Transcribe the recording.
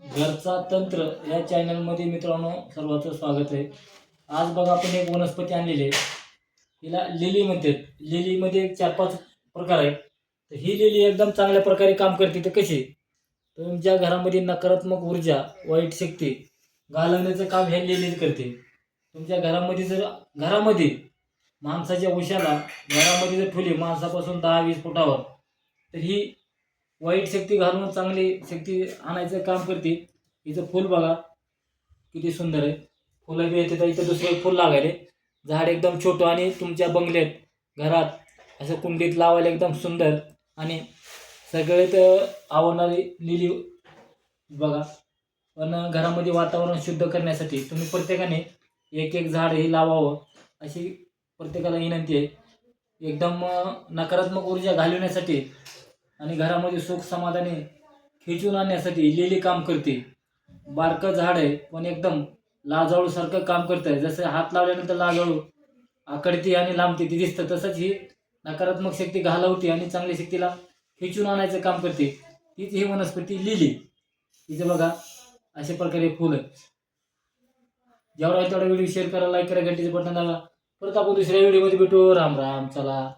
घरचा तंत्र या चॅनलमध्ये मित्रांनो सर्वांचं स्वागत आहे. आज बघा आपण एक वनस्पती आणलेली आहे. हिला लिली म्हणतात. लिलीमध्ये एक चार पाच प्रकार आहेत. तर ही लिली एकदम चांगल्या प्रकारे काम करते. तर कशी? तुमच्या घरामध्ये नकारात्मक ऊर्जा वाईट शक्ती घालवण्याचं काम हे लिली करते. तुमच्या घरामध्ये जर घरामध्ये माणसाच्या उशाला घरामध्ये जर ठेवली माणसापासून दहा वीस फुटावर तर ही वाईट शक्ती घालून चांगली शक्ती आणायचं काम करते. हिचं फूल बघा. किती सुंदर आहे. फुलं बी येते तर इथं दुसरं फुल फूल लागायले. झाड एकदम छोटं आणि तुमच्या बंगल्यात घरात असं कुंडीत लावायला एकदम सुंदर. आणि सगळ्यात आवडणारी लिली बघा. पण घरामध्ये वातावरण शुद्ध करण्यासाठी तुम्ही प्रत्येकाने एक एक झाड हे लावावं. अशी प्रत्येकाला विनंती आहे. एकदम नकारात्मक ऊर्जा घालवण्यासाठी आणि घरामध्ये सुख समाधाने खेचून आणण्यासाठी लिली काम करते. बारकं झाड आहे पण एकदम लाजाळूसारखं काम करतं जसं हात लावल्यानंतर लाजाळू आकडती आणि लांबते ती दिसतं तसंच ही नकारात्मक शक्ती घालवते आणि चांगल्या शक्तीला खेचून आणायचं काम करते. तीच ही वनस्पती लिली तिचं बघा अशा प्रकारे फुल आहे जेवढा तेवढा व्हिडिओ शेअर करा लाईक करा घंटेचे बटन दाबा. परत आपण दुसऱ्या व्हिडिओमध्ये भेटू. राम राम चला.